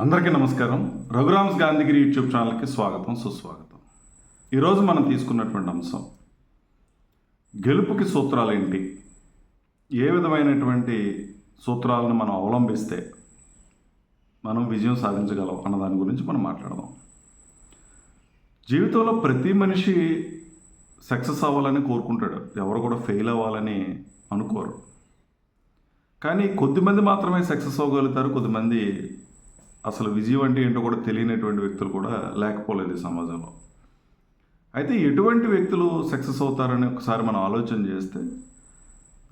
అందరికీ నమస్కారం. రఘురామ్స్ గాంధీగిరి యూట్యూబ్ ఛానల్కి స్వాగతం సుస్వాగతం. ఈరోజు మనం తీసుకున్నటువంటి అంశం గెలుపుకి సూత్రాలు ఏంటి? ఏ విధమైనటువంటి సూత్రాలను మనం అవలంబిస్తే మనం విజయం సాధించగలం అన్న దాని గురించి మనం మాట్లాడదాం. జీవితంలో ప్రతి మనిషి సక్సెస్ అవ్వాలని కోరుకుంటాడు. ఎవరు కూడా ఫెయిల్ అవ్వాలని అనుకోరు. కానీ కొద్దిమంది మాత్రమే సక్సెస్ అవ్వగలుగుతారు కొద్దిమంది అసలు విజయం అంటే ఏంటో కూడా తెలియనటువంటి వ్యక్తులు కూడా లేకపోలేదు ఈ సమాజంలో. అయితే ఎటువంటి వ్యక్తులు సక్సెస్ అవుతారని ఒకసారి మనం ఆలోచన చేస్తే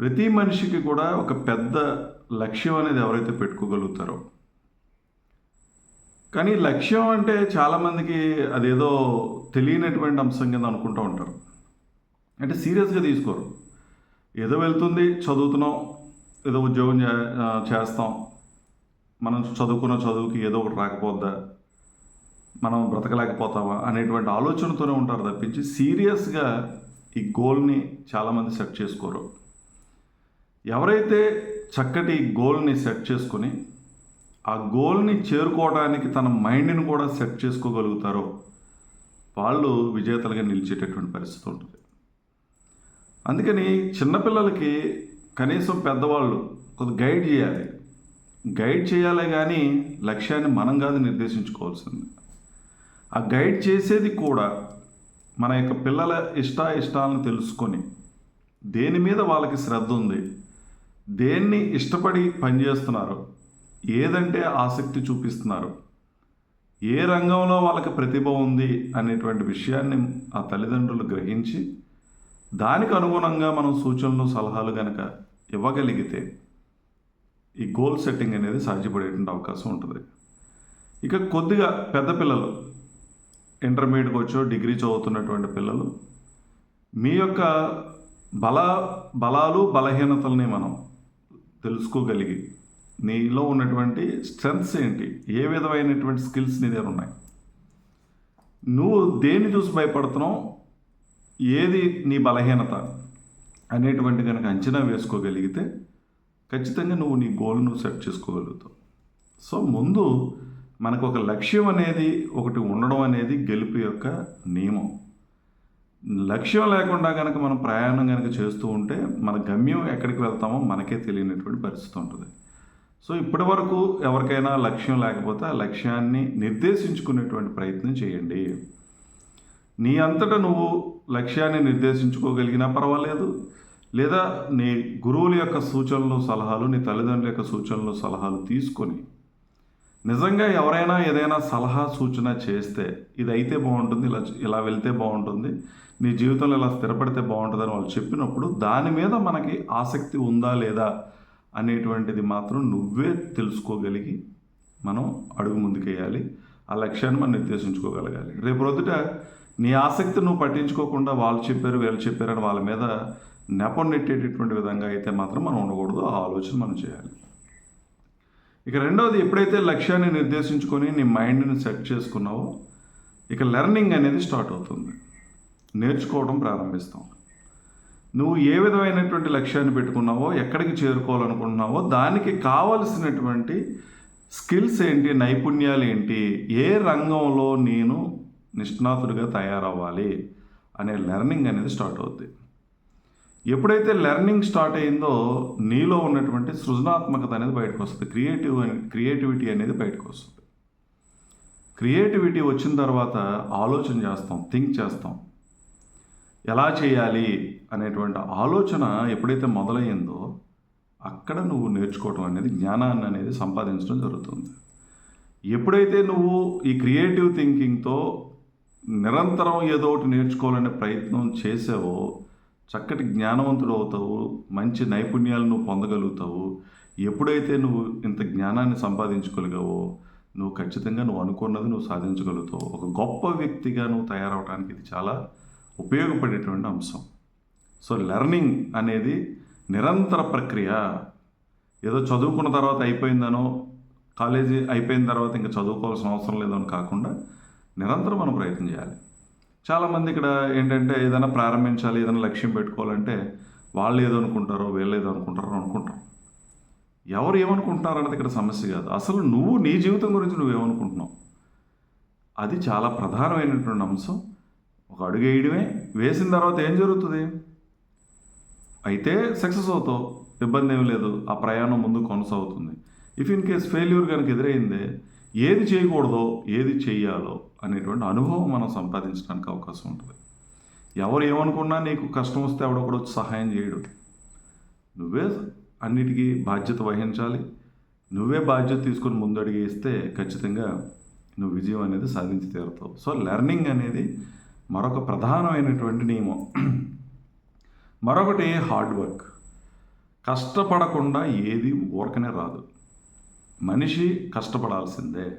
ప్రతి మనిషికి కూడా ఒక పెద్ద లక్ష్యం అనేది ఎవరైతే పెట్టుకోగలుగుతారో. కానీ లక్ష్యం అంటే చాలామందికి అదేదో తెలియనటువంటి అంశం కింద అనుకుంటూ ఉంటారు. అంటే సీరియస్గా తీసుకోరు. ఏదో వెళ్తుంది చదువుతున్నాం ఏదో ఉద్యోగం చే- చేస్తాం మనం చదువుకున్న చదువుకి ఏదో ఒకటి రాకపోద్దా? మనం బ్రతకలేకపోతామా? అనేటువంటి ఆలోచనతోనే ఉంటారు తప్పించి సీరియస్గా ఈ గోల్ని చాలామంది సెట్ చేసుకోరు. ఎవరైతే చక్కటి గోల్ని సెట్ చేసుకొని ఆ గోల్ని చేరుకోవడానికి తన మైండ్ని కూడా సెట్ చేసుకోగలుగుతారో వాళ్ళు విజేతలుగా నిలిచేటటువంటి పరిస్థితి ఉంటుంది. అందుకని చిన్నపిల్లలకి కనీసం పెద్దవాళ్ళు కొద్ది గైడ్ చేయాలి. గైడ్ చేయాలి కానీ లక్ష్యాన్ని మనం కాదు నిర్దేశించుకోవాల్సింది. ఆ గైడ్ చేసేది కూడా మన యొక్క పిల్లల ఇష్ట ఇష్టాలను తెలుసుకొని దేని మీద వాళ్ళకి శ్రద్ధ ఉంది దేన్ని ఇష్టపడి పనిచేస్తున్నారు ఏదంటే ఆసక్తి చూపిస్తున్నారు ఏ రంగంలో వాళ్ళకి ప్రతిభ ఉంది అనేటువంటి విషయాన్ని ఆ తల్లిదండ్రులు గ్రహించి దానికి అనుగుణంగా మనం సూచనలు సలహాలు కనుక ఇవ్వగలిగితే ఈ గోల్ సెట్టింగ్ అనేది సాధ్యపడేటువంటి అవకాశం ఉంటుంది. ఇక కొద్దిగా పెద్ద పిల్లలు ఇంటర్మీడియట్కి వచ్చో డిగ్రీ చదువుతున్నటువంటి పిల్లలు మీ యొక్క బల బలాలు బలహీనతల్ని మనం తెలుసుకోగలిగి నీలో ఉన్నటువంటి స్ట్రెంగ్స్ ఏంటి ఏ విధమైనటువంటి స్కిల్స్ నీ దగ్గర ఉన్నాయి? నువ్వు దేన్ని చూసి భయపడుతున్నావు? ఏది నీ బలహీనత? అనేటువంటి కనుక అంచనా వేసుకోగలిగితే ఖచ్చితంగా నువ్వు నీ గోల్ నువ్వు సెట్ చేసుకోగలుగుతావు. సో ముందు మనకు ఒక లక్ష్యం అనేది ఒకటి ఉండడం అనేది గెలుపు యొక్క నియమం. లక్ష్యం లేకుండా కనుక మనం ప్రయాణం కనుక చేస్తూ ఉంటే మన గమ్యం ఎక్కడికి వెళ్తామో మనకే తెలియనటువంటి పరిస్థితి ఉంటుంది. సో ఇప్పటి వరకు ఎవరికైనా లక్ష్యం లేకపోతే ఆ లక్ష్యాన్ని నిర్దేశించుకునేటువంటి ప్రయత్నం చేయండి. నీ అంతటా నువ్వు లక్ష్యాన్ని నిర్దేశించుకోగలిగినా పర్వాలేదు. లేదా నీ గురువుల యొక్క సూచనలు సలహాలు నీ తల్లిదండ్రుల యొక్క సూచనలు సలహాలు తీసుకొని నిజంగా ఎవరైనా ఏదైనా సలహా సూచన చేస్తే ఇది అయితే బాగుంటుంది ఇలా ఇలా వెళ్తే బాగుంటుంది నీ జీవితంలో ఇలా స్థిరపడితే బాగుంటుందని వాళ్ళు చెప్పినప్పుడు దాని మీద మనకి ఆసక్తి ఉందా లేదా అనేటువంటిది మాత్రం నువ్వే తెలుసుకోగలిగి మనం అడుగు ముందుకేయాలి. ఆ లక్ష్యాన్ని మనం నిర్దేశించుకోగలగాలి. రేపు రొద్దుట నీ ఆసక్తి నువ్వు పట్టించుకోకుండా వాళ్ళు చెప్పారు వీళ్ళు చెప్పారని వాళ్ళ మీద నెపం విధంగా అయితే మాత్రం మనం ఉండకూడదు. ఆ ఆలోచన మనం చేయాలి. ఇక రెండవది ఎప్పుడైతే లక్ష్యాన్ని నిర్దేశించుకొని నీ మైండ్ని సెట్ చేసుకున్నావో ఇక లెర్నింగ్ అనేది స్టార్ట్ అవుతుంది. నేర్చుకోవడం ప్రారంభిస్తాం. నువ్వు ఏ విధమైనటువంటి లక్ష్యాన్ని పెట్టుకున్నావో ఎక్కడికి చేరుకోవాలనుకుంటున్నావో దానికి కావలసినటువంటి స్కిల్స్ ఏంటి నైపుణ్యాలు ఏంటి ఏ రంగంలో నేను నిష్ణాతుడిగా తయారవ్వాలి అనే లెర్నింగ్ అనేది స్టార్ట్ అవుద్ది. ఎప్పుడైతే లెర్నింగ్ స్టార్ట్ అయిందో నీలో ఉన్నటువంటి సృజనాత్మకత అనేది బయటకు వస్తుంది. క్రియేటివ్ క్రియేటివిటీ అనేది బయటకు వస్తుంది. క్రియేటివిటీ వచ్చిన తర్వాత ఆలోచన చేస్తాం థింక్ చేస్తాం. ఎలా చేయాలి అనేటువంటి ఆలోచన ఎప్పుడైతే మొదలయ్యిందో అక్కడ నువ్వు నేర్చుకోవటం అనేది జ్ఞానాన్ని అనేది సంపాదించడం జరుగుతుంది. ఎప్పుడైతే నువ్వు ఈ క్రియేటివ్ థింకింగ్తో నిరంతరం ఏదో ఒకటి నేర్చుకోవాలనే ప్రయత్నం చేసావో చక్కటి జ్ఞానవంతుడు అవుతావు మంచి నైపుణ్యాలు నువ్వు పొందగలుగుతావు. ఎప్పుడైతే నువ్వు ఇంత జ్ఞానాన్ని సంపాదించుకోగలిగావో నువ్వు ఖచ్చితంగా నువ్వు అనుకున్నది నువ్వు సాధించగలుగుతావు. ఒక గొప్ప వ్యక్తిగా నువ్వు తయారవడానికి ఇది చాలా ఉపయోగపడేటువంటి అంశం. సో లెర్నింగ్ అనేది నిరంతర ప్రక్రియ. ఏదో చదువుకున్న తర్వాత అయిపోయిందనో కాలేజీ అయిపోయిన తర్వాత ఇంకా చదువుకోవాల్సిన అవసరం లేదని కాకుండా నిరంతరం మనం ప్రయత్నం చేయాలి. చాలామంది ఇక్కడ ఏంటంటే ఏదైనా ప్రారంభించాలి ఏదైనా లక్ష్యం పెట్టుకోవాలంటే వాళ్ళు ఏదో అనుకుంటారో వీళ్ళు ఏదో అనుకుంటారో అనుకుంటాం. ఎవరు ఏమనుకుంటున్నారు అన్నది ఇక్కడ సమస్య కాదు. అసలు నువ్వు నీ జీవితం గురించి నువ్వేమనుకుంటున్నావు అది చాలా ప్రధానమైనటువంటి అంశం. ఒక అడుగు వేయడమే. వేసిన తర్వాత ఏం జరుగుతుంది? అయితే సక్సెస్ అవుతావు. ఇబ్బంది ఏం లేదు. ఆ ప్రయాణం ముందు కొనసాగుతుంది. ఇఫ్ ఇన్ కేస్ ఫెయిల్యూర్ కనుక ఎదురైందే ఏది చేయకూడదో ఏది చేయాలో అనేటువంటి అనుభవం మనం సంపాదించడానికి అవకాశం ఉంటుంది. ఎవరు ఏమనుకున్నా నీకు కష్టం వస్తే ఎవడొకడు వచ్చి సహాయం చేయడు. నువ్వే అన్నిటికీ బాధ్యత వహించాలి. నువ్వే బాధ్యత తీసుకొని ముందడుగు వేస్తే ఖచ్చితంగా నువ్వు విజయం అనేది సాధించి తీరుతావు. సో లెర్నింగ్ అనేది మరొక ప్రధానమైనటువంటి నియమం. మరొకటి హార్డ్ వర్క్. కష్టపడకుండా ఏది ఊరకనే రాదు. మనిషి కష్టపడాల్సిందే.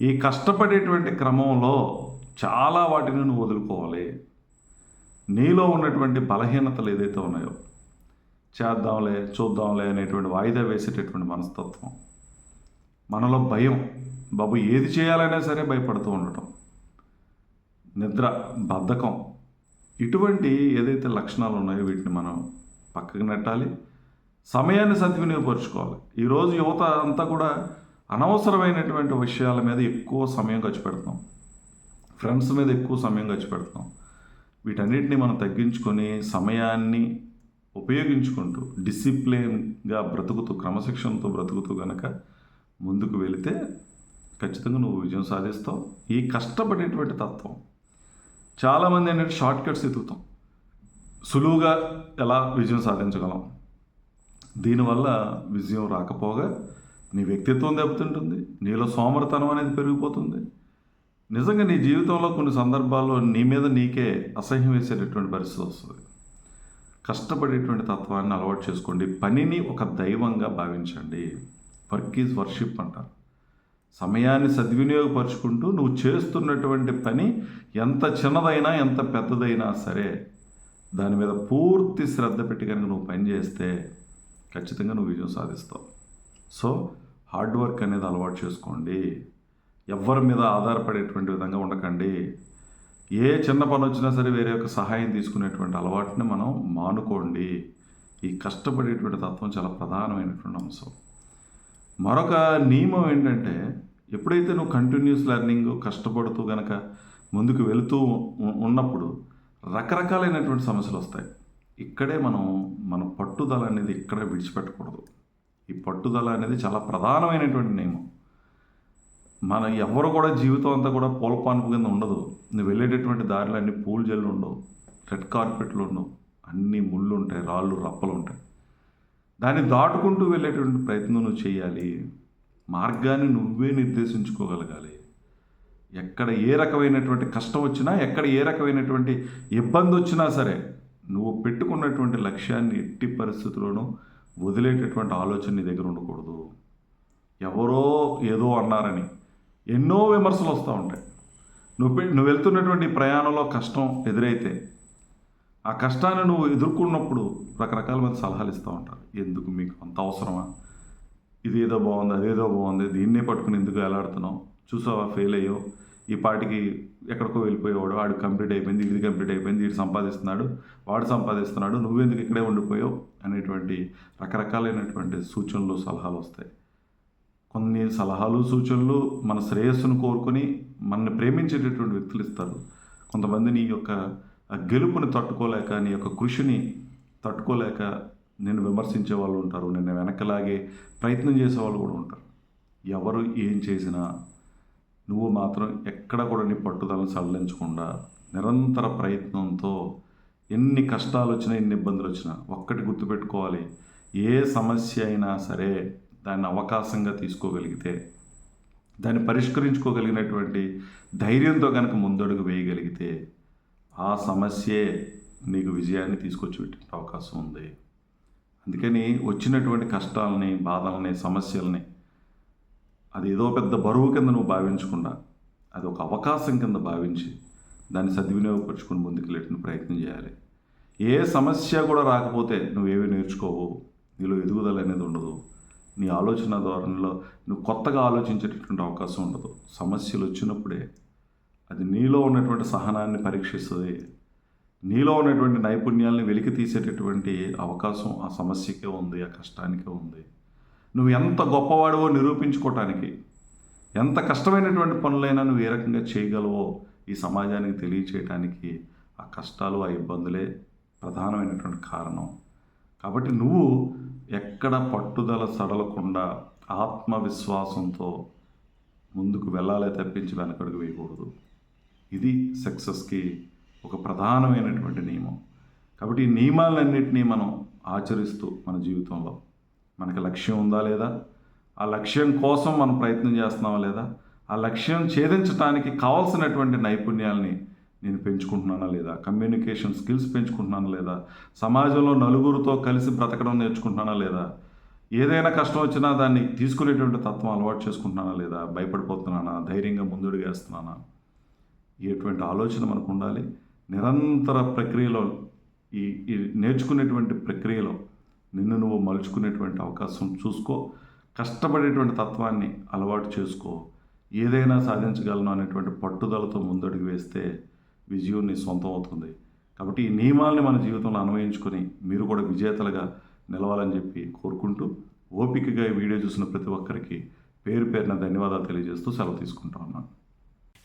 ఈ కష్టపడేటువంటి క్రమంలో చాలా వాటిని నువ్వు వదులుకోవాలి. నీలో ఉన్నటువంటి బలహీనతలు ఏదైతే ఉన్నాయో చేద్దాంలే చూద్దాంలే అనేటువంటి వాయిదా వేసేటటువంటి మనస్తత్వం. మనలో భయం. బాబు ఏది చేయాలైనా సరే భయపడుతూ ఉండటం. నిద్ర బద్ధకం. ఇటువంటి ఏదైతే లక్షణాలు ఉన్నాయో వీటిని మనం పక్కకు నెట్టాలి. సమయాన్ని సద్వినియోగపరుచుకోవాలి. ఈరోజు యువత అంతా కూడా అనవసరమైనటువంటి విషయాల మీద ఎక్కువ సమయం ఖర్చు పెడుతున్నాం. ఫ్రెండ్స్ మీద ఎక్కువ సమయం ఖర్చు పెడుతున్నాం. వీటన్నిటిని మనం తగ్గించుకొని సమయాన్ని ఉపయోగించుకుంటూ డిసిప్లిన్గా బ్రతుకుతూ క్రమశిక్షణతో బ్రతుకుతూ కనుక ముందుకు వెళితే ఖచ్చితంగా నువ్వు విజయం సాధిస్తావు. ఈ కష్టపడేటువంటి తత్వం. చాలామంది ఏంటంటే షార్ట్ కట్స్ ఎదుగుతాం. సులువుగా ఎలా విజయం సాధించగలం? దీనివల్ల విజయం రాకపోగా నీ వ్యక్తిత్వం దెబ్బతింటుంది నీలో సోమరతనం అనేది పెరిగిపోతుంది. నిజంగా నీ జీవితంలో కొన్ని సందర్భాల్లో నీ మీద నీకే అసహ్యం వేసేటటువంటి పరిస్థితి వస్తుంది. కష్టపడేటువంటి తత్వాన్ని అలవాటు చేసుకోండి. పనిని ఒక దైవంగా భావించండి. వర్క్ ఈజ్ వర్షిప్ అంటారు. సమయాన్ని సద్వినియోగపరుచుకుంటూ నువ్వు చేస్తున్నటువంటి పని ఎంత చిన్నదైనా ఎంత పెద్దదైనా సరే దాని మీద పూర్తి శ్రద్ధ పెట్టి కనుక నువ్వు పని చేస్తే ఖచ్చితంగా నువ్వు విజయం సాధిస్తావు. సో హార్డ్ వర్క్ అనేది అలవాటు చేసుకోండి. ఎవరి మీద ఆధారపడేటువంటి విధంగా ఉండకండి. ఏ చిన్న పని వచ్చినా సరే వేరే యొక్క సహాయం తీసుకునేటువంటి అలవాటుని మనం మానుకోండి. ఈ కష్టపడేటువంటి తత్వం చాలా ప్రధానమైనటువంటి అంశం. మరొక నియమం ఏంటంటే ఎప్పుడైతే నువ్వు కంటిన్యూస్ లెర్నింగ్ కష్టపడుతూ గనక ముందుకు వెళుతూ ఉన్నప్పుడు రకరకాలైనటువంటి సమస్యలు వస్తాయి. ఇక్కడే మనం మన పట్టుదల అనేది ఇక్కడే విడిచిపెట్టకూడదు. ఈ పట్టుదల అనేది చాలా ప్రధానమైనటువంటి నియమం. మన ఎవరు కూడా జీవితం అంతా కూడా పూలపాన్పు కింద ఉండదు. నువ్వు వెళ్ళేటటువంటి దారిలో అన్ని పూల జల్లు ఉండవు. రెడ్ కార్పెట్లు ఉండవు. అన్ని ముళ్ళు ఉంటాయి రాళ్ళు రప్పలు ఉంటాయి. దాన్ని దాటుకుంటూ వెళ్ళేటువంటి ప్రయత్నం నువ్వు చేయాలి. మార్గాన్ని నువ్వే నిర్దేశించుకోగలగాలి. ఎక్కడ ఏ రకమైనటువంటి కష్టం వచ్చినా ఎక్కడ ఏ రకమైనటువంటి ఇబ్బంది వచ్చినా సరే నువ్వు పెట్టుకున్నటువంటి లక్ష్యాన్ని ఎట్టి పరిస్థితుల్లోనూ వదిలేటటువంటి ఆలోచన నీ దగ్గర ఉండకూడదు. ఎవరో ఏదో అన్నారని ఎన్నో విమర్శలు వస్తూ ఉంటాయి. నువ్వు పె- నువ్వు వెళ్తున్నటువంటి ప్రయాణంలో కష్టం ఎదురైతే ఆ కష్టాన్ని నువ్వు ఎదుర్కొన్నప్పుడు రకరకాల మంది సలహాలు ఇస్తూ ఉంటారు. ఎందుకు మీకు అంత అవసరమా? ఇది ఏదో బాగుంది అదేదో బాగుంది దీన్నే పట్టుకుని ఎందుకు ఎలాడుతున్నావు చూసావా ఫెయిల్ అయ్యో ఈ పాటికి ఎక్కడికో వెళ్ళిపోయేవాడు. వాడు కంప్లీట్ అయిపోయింది ఇది కంప్లీట్ అయిపోయింది వీడు సంపాదిస్తున్నాడు వాడు సంపాదిస్తున్నాడు నువ్వెందుకు ఇక్కడే ఉండిపోయావు అనేటువంటి రకరకాలైనటువంటి సూచనలు సలహాలు వస్తాయి. కొన్ని సలహాలు సూచనలు మన శ్రేయస్సును కోరుకొని మనల్ని ప్రేమించేటటువంటి వ్యక్తులు ఇస్తారు. కొంతమంది నీ యొక్క గెలుపుని తట్టుకోలేక నీ యొక్క కృషిని తట్టుకోలేక నేను విమర్శించే వాళ్ళు ఉంటారు. నిన్ను వెనకలాగే ప్రయత్నం చేసే వాళ్ళు కూడా ఉంటారు. ఎవరు ఏం చేసినా నువ్వు మాత్రం ఎక్కడ కూడా నీ పట్టుదలను సడలించకుండా నిరంతర ప్రయత్నంతో ఎన్ని కష్టాలు వచ్చినా ఎన్ని ఇబ్బందులు వచ్చినా ఒక్కటి గుర్తుపెట్టుకోవాలి. ఏ సమస్య అయినా సరే దాన్ని అవకాశంగా తీసుకోగలిగితే దాన్ని పరిష్కరించుకోగలిగినటువంటి ధైర్యంతో కనుక ముందడుగు వేయగలిగితే ఆ సమస్యే నీకు విజయాన్ని తీసుకొచ్చి పెట్టే అవకాశం ఉంది. అందుకని వచ్చినటువంటి కష్టాలని బాధల్ని సమస్యల్ని అది ఏదో పెద్ద బరువు కింద నువ్వు భావించకుండా అది ఒక అవకాశం కింద భావించి దాన్ని సద్వినియోగపరుచుకొని ముందుకెళ్ళేటువంటి ప్రయత్నం చేయాలి. ఏ సమస్య కూడా రాకపోతే నువ్వేవి నేర్చుకోవు నీలో ఎదుగుదల అనేది ఉండదు. నీ ఆలోచన ధోరణిలో నువ్వు కొత్తగా ఆలోచించేటటువంటి అవకాశం ఉండదు. సమస్యలు వచ్చినప్పుడే అది నీలో ఉన్నటువంటి సహనాన్ని పరీక్షిస్తుంది. నీలో ఉన్నటువంటి నైపుణ్యాలని వెలికి తీసేటటువంటి అవకాశం ఆ సమస్యకే ఉంది ఆ కష్టానికే ఉంది. నువ్వు ఎంత గొప్పవాడివో నిరూపించుకోవటానికి ఎంత కష్టమైనటువంటి పనులైనా నువ్వు ఏ రకంగా చేయగలవో ఈ సమాజానికి తెలియచేయటానికి ఆ కష్టాలు ఆ ఇబ్బందులే ప్రధానమైనటువంటి కారణం. కాబట్టి నువ్వు ఎక్కడ పట్టుదల సడలకుండా ఆత్మవిశ్వాసంతో ముందుకు వెళ్ళాలే తప్పించి వెనకడుగు వేయకూడదు. ఇది సక్సెస్కి ఒక ప్రధానమైనటువంటి నియమం. కాబట్టి ఈ నియమాలన్నింటినీ మనం ఆచరిస్తూ మన జీవితంలో మనకి లక్ష్యం ఉందా లేదా? ఆ లక్ష్యం కోసం మనం ప్రయత్నం చేస్తున్నామా లేదా? ఆ లక్ష్యం ఛేదించడానికి కావాల్సినటువంటి నైపుణ్యాలని నేను పెంచుకుంటున్నానా లేదా? కమ్యూనికేషన్ స్కిల్స్ పెంచుకుంటున్నానా లేదా? సమాజంలో నలుగురితో కలిసి బ్రతకడం నేర్చుకుంటున్నానా లేదా? ఏదైనా కష్టం వచ్చినా దాన్ని తీసుకునేటువంటి తత్వం అలవాటు చేసుకుంటున్నానా లేదా? భయపడిపోతున్నానా? ధైర్యంగా ముందుడుగేస్తున్నానా ఎటువంటి ఆలోచన మనకు ఉండాలి? నిరంతర ప్రక్రియలో ఈ ఈ నేర్చుకునేటువంటి ప్రక్రియలో నిన్ను నువ్వు మలుచుకునేటువంటి అవకాశం చూసుకో. కష్టపడేటువంటి తత్వాన్ని అలవాటు చేసుకో. ఏదైనా సాధించగలను అనేటువంటి పట్టుదలతో ముందడుగు వేస్తే విజయం నీ సొంతం అవుతుంది. కాబట్టి ఈ నియమాల్ని మన జీవితంలో అన్వయించుకొని మీరు కూడా విజేతలుగా నిలవాలని చెప్పి కోరుకుంటూ ఓపికగా ఈ వీడియో చూసిన ప్రతి ఒక్కరికి పేరు పేరున ధన్యవాదాలు తెలియజేస్తూ సెలవు తీసుకుంటా ఉన్నాను.